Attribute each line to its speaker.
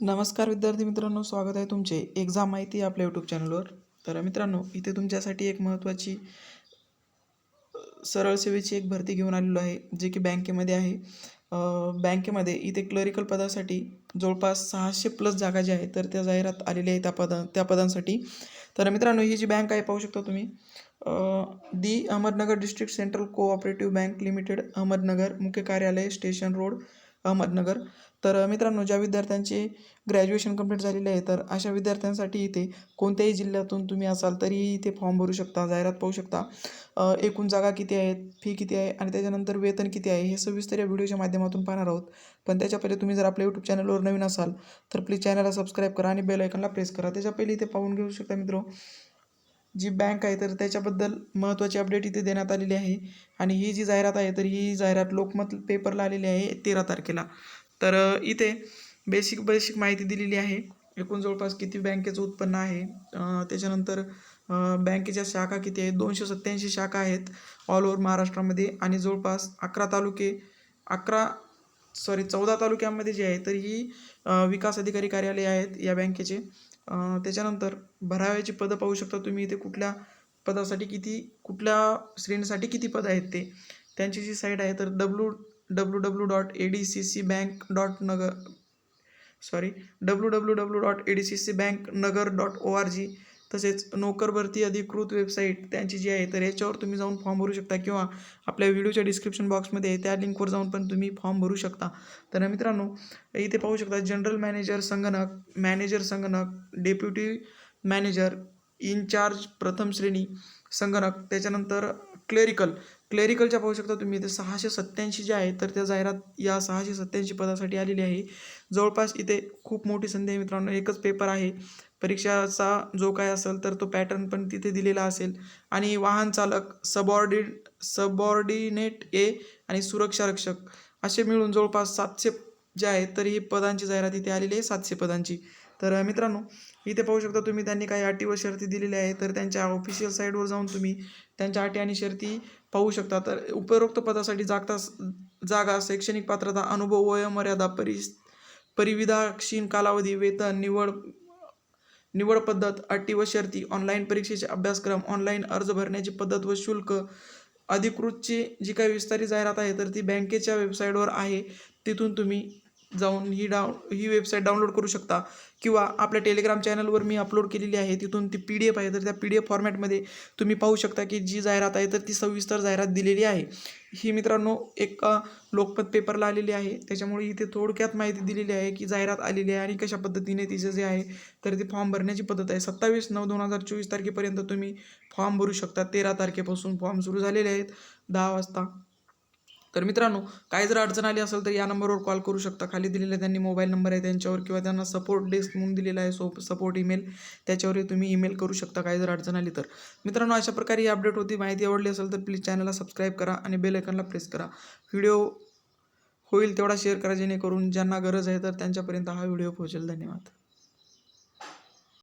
Speaker 1: नमस्कार विद्यार्थी मित्रांनो स्वागत आहे तुमचे एक्झाम माहिती आपल्या यूट्यूब चॅनलवर तर मित्रांनो इथे तुमच्यासाठी एक महत्त्वाची सरळ सेवेची एक भरती घेऊन आलेलो आहे जे की बँकेमध्ये आहे. बँकेमध्ये इथे क्लरिकल पदासाठी जवळपास सहाशे प्लस जागा ज्या आहेत तर त्या जाहिरात आलेल्या आहेत त्या पदा त्या पदांसाठी. तर मित्रांनो ही जी बँक आहे पाहू शकता तुम्ही. The Ahmednagar district central cooperative bank limited Ahmednagar मुख्य कार्यालय स्टेशन रोड अहमदनगर. तर मित्रांनो ज्या विद्यार्थ्यांचे ग्रॅज्युएशन कंप्लीट झालेले आहे तर अशा विद्यार्थ्यांसाठी इथे कोणत्याही जिल्ह्यातून तुम्ही असाल तरीही इथे फॉर्म भरू शकता जाहिरात पाहू शकता. एकूण जागा किती आहेत फी किती आहे आणि त्याच्यानंतर वेतन किती आहे हे सविस्तर या व्हिडिओच्या माध्यमातून पाहणार आहोत. पण त्याच्या पहिले तुम्ही जर आपल्या यूट्यूब चॅनलवर नवीन असाल तर प्लीज चॅनलला सबस्क्राईब करा आणि बेल आयकनला प्रेस करा. त्याच्या पहिले इथे पाहून घेऊ शकता मित्र जी बँक आहे तर त्याच्याबद्दल महत्त्वाची अपडेट इथे देण्यात आलेली आहे. आणि ही जी जाहिरात आहे तर ही जाहिरात लोकमत पेपरला आलेली आहे तेरा तारखेला. तर इथे बेसिक बेसिक माहिती दिलेली आहे. एकूण जवळपास किती बँकेचं उत्पन्न आहे? त्याच्यानंतर बँकेच्या शाखा किती आहेत दोनशे सत्त्याऐंशी शाखा आहेत ऑल ओव्हर महाराष्ट्रामध्ये. आणि जवळपास अकरा तालुके अकरा सॉरी चौदा तालुक्यांमध्ये जे आहे तर ही विकास अधिकारी कार्यालय आहेत या बँकेचे त्याच्यानंतर भराव्याची पदं पाहू शकता तुम्ही इथे कुठल्या पदासाठी किती कुठल्या श्रेणीसाठी किती पदं आहेत ते. त्यांची जी साईट आहे तर W W W dot A D C C bank dot Nagar sorry W W W dot A D C C bank Nagar dot O R G. तसेच नोकर भरती अधिकृत वेबसाईट त्यांची जी आहे तर याच्यावर तुम्ही जाऊन फॉर्म भरू शकता किंवा आपल्या व्हिडिओच्या डिस्क्रिप्शन बॉक्समध्ये त्या लिंकवर जाऊन पण तुम्ही फॉर्म भरू शकता. तर मित्रांनो इथे पाहू शकता जनरल मॅनेजर संगणक मॅनेजर संगणक डेप्युटी मॅनेजर इनचार्ज प्रथम श्रेणी संगणक त्याच्यानंतर क्लेरिकल क्लेरिकलच्या पाहू शकता तुम्ही इथे सहाशे सत्त्याऐंशी जे आहे तर त्या जाहिरात या सहाशे सत्त्याऐंशी पदासाठी आलेली आहे. जवळपास इथे खूप मोठी संधी आहे मित्रांनो एकच पेपर आहे. परीक्षाचा जो काय असेल तर तो पॅटर्न पण तिथे दिलेला असेल. आणि वाहन चालक सबॉर्डि सबॉर्डिनेट ए आणि सुरक्षा रक्षक असे मिळून जवळपास सातशे जे आहेत तर ही पदांची जाहिरात इथे आलेली आहे सातशे पदांची. तर मित्रांनो इथे पाहू शकता तुम्ही त्यांनी काही अटी व शर्ती दिलेल्या आहे तर त्यांच्या ऑफिशियल साईटवर जाऊन तुम्ही त्यांच्या अटी आणि शर्ती पाहू शकता. तर उपरोक्त पदासाठी जागता जागा शैक्षणिक पात्रता अनुभव वयोमर्यादा परिस परिविधाक्षीण कालावधी वेतन निवड निवड पद्धत अटी व शर्ती ऑनलाईन परीक्षेचे अभ्यासक्रम ऑनलाईन अर्ज भरण्याची पद्धत व शुल्क अधिकृतची जी काही विस्तारित जाहिरात आहे तर ती बँकेच्या वेबसाईटवर आहे. तिथून तुम्ही जाऊन ही डाव ही वेबसाईट डाउनलोड करू शकता. किंवा आपल्या टेलिग्राम चॅनलवर मी अपलोड केलेली आहे. तिथून ती पी डी एफ आहे. तर त्या पी डी एफ फॉर्मॅटमध्ये तुम्ही पाहू शकता की जी जाहिरात आहे तर ती सविस्तर जाहिरात दिलेली आहे. ही मित्रांनो एक अ, लोकमत पेपरला आलेली आहे. त्याच्यामुळे इथे थोडक्यात माहिती दिलेली आहे की जाहिरात आलेली आहे आणि कशा पद्धतीने तिचं जे आहे तर ती फॉर्म भरण्याची पद्धत आहे. सत्तावीस नऊ दोन हजार चोवीस तारखेपर्यंत तुम्ही फॉर्म भरू शकता. तेरा तारखेपासून फॉर्म सुरू झालेले आहेत. दहा वाजता. तर मित्रांनो काही जर अडचण आली असेल तर या नंबरवर कॉल करू शकता. खाली दिलेला त्यांनी मोबाईल नंबर आहे त्यांच्यावर किंवा त्यांना सपोर्ट डेस्क म्हणून दिलेला आहे सो सपोर्ट ईमेल त्याच्यावरही तुम्ही ईमेल करू शकता काय जर अडचण आली तर. मित्रांनो अशा प्रकारे ही अपडेट होती. माहिती आवडली असेल तर प्लीज चॅनलला सबस्क्राईब करा आणि बेल आयकनला प्रेस करा. व्हिडिओ होईल तेवढा शेअर करा जेणेकरून ज्यांना गरज आहे तर त्यांच्यापर्यंत हा व्हिडिओ पोहोचेल. धन्यवाद.